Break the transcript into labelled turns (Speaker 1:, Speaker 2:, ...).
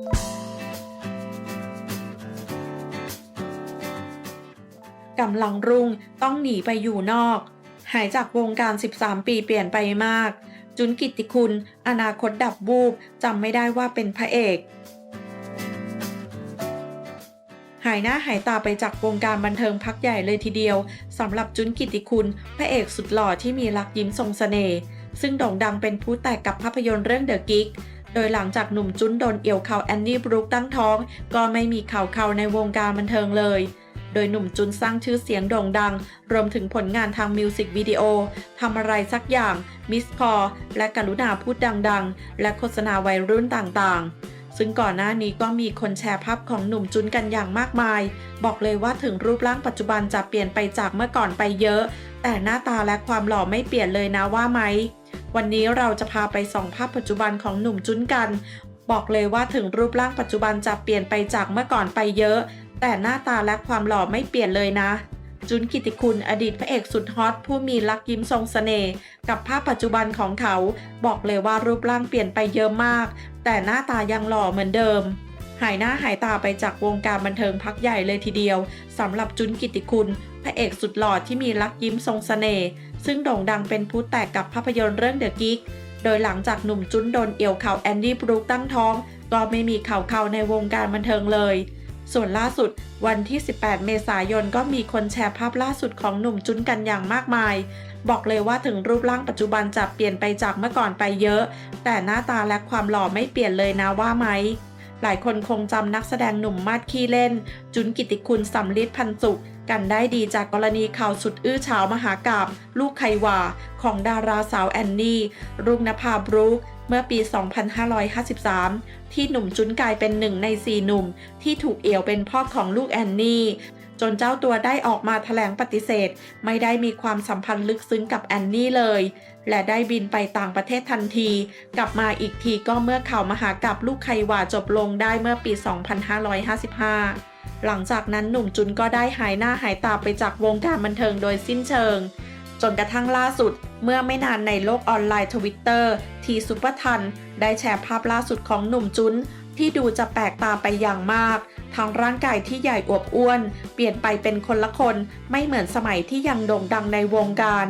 Speaker 1: กำลังรุ่งต้องหนีไปอยู่นอก หายจากวงการ 13 ปีเปลี่ยนไปมาก จุนกิติคุณ อนาคตดับวูบจำไม่ได้ว่าเป็นพระเอก หายหน้าหายตาไปจากวงการบันเทิงพักใหญ่เลยทีเดียวสำหรับจุนกิติคุณ พระเอกสุดหล่อที่มีรักยิ้มทรงเสน่ห์ซึ่งโด่งดังเป็นผู้แตกกับภาพยนตร์เรื่องเดอะกิ๊ก โดยหลังจากหนุ่มจุ้นโดนเอี่ยวเข่าแอนนี่บรูคตั้งท้อง ก็ไม่มีข่าวข่าวในวงการบันเทิงเลย โดยหนุ่มจุนสร้างชื่อเสียงโด่งดัง รวมถึงผลงานทางมิวสิกวิดีโอทำอะไรสักอย่าง มิสพอและกรุณาพูดดังๆ และโฆษณาวัยรุ่นต่างๆซึ่งก่อนหน้านี้ก็มีคนแชร์ภาพของหนุ่มจุนกันอย่างมากมาย บอกเลยว่าถึงรูปร่างปัจจุบันจะเปลี่ยนไปจากเมื่อก่อนไปเยอะ แต่หน้าตาและความหล่อไม่เปลี่ยนเลยนะว่าไหม วันนี้เราจะพาไปส่องภาพปัจจุบันของหนุ่มจุนกัน บอกเลยว่าถึงรูปร่างปัจจุบันจะเปลี่ยนไปจากเมื่อก่อนไปเยอะ แต่หน้าตาและความหล่อไม่เปลี่ยนเลยนะ จุนกิติคุณอดีตพระเอกสุดฮอตผู้มีลักยิ้มทรงเสน่ห์กับภาพปัจจุบันของเขา บอกเลยว่ารูปร่างเปลี่ยนไปเยอะมาก แต่หน้าตายังหล่อเหมือนเดิมหายหน้าหายตาไปจากวงการบันเทิงพักใหญ่เลยทีเดียวสำหรับจุนกิติคุณ พระเอกสุดหล่อที่มีลักยิ้มทรงเสน่ห์ซึ่งโด่งดังเป็นผู้แตกกับภาพยนตร์เรื่องเดอะกิ๊กโดยหลังจากหนุ่มจุนโดนเอี่ยวเข่าแอนดี้บรูคตั้งท้อง ก็ไม่มีข่าวข่าวในวงการบันเทิงเลย ส่วนล่าสุดวันที่ 18 เมษายนก็มีคนแชร์ภาพล่าสุดของหนุ่มจุนกันอย่างมากมาย บอกเลยว่าถึงรูปร่างปัจจุบันจะเปลี่ยนไปจากเมื่อก่อนไปเยอะ แต่หน้าตาและความหล่อไม่เปลี่ยนเลยนะว่าไหม หลายคนคงจำนักแสดงหนุ่มมาดขี้เล่น จุนกิติคุณสำลิดพันสุข กันได้ดีจากกรณีข่าวสุดอื้อฉาวมหากาบลูกไขว่าของดาราสาวแอนนี่ รุ่งนภาบรูคเมื่อปี 2553 ที่หนุ่มจุนกลายเป็นหนึ่งในสี่หนุ่ม ที่ถูกเอี่ยวเป็นพ่อของลูกแอนนี่ จนเจ้าตัวได้ออกมาแถลงปฏิเสธ ไม่ได้มีความสัมพันธ์ลึกซึ้งกับแอนนี่เลย และได้บินไปต่างประเทศทันที กลับมาอีกทีก็เมื่อข่าวมหากาบลูกไขวาจบลงได้เมื่อปี 2555 หลังจากนั้นหนุ่มจุนก็ได้หายหน้าหายตาไปจากวงการบันเทิงโดยสิ้นเชิง จนกระทั่งล่าสุด เมื่อไม่นานในโลกออนไลน์ทวิตเตอร์ทีซุปเปอร์ทันได้แชร์ภาพล่าสุดของหนุ่มจุน ที่ดูจะแปลกตาไปอย่างมาก ทั้งร่างกายที่ใหญ่อวบอ้วน เปลี่ยนไปเป็นคนละคนไม่เหมือนสมัยที่ยังโด่งดังในวงการ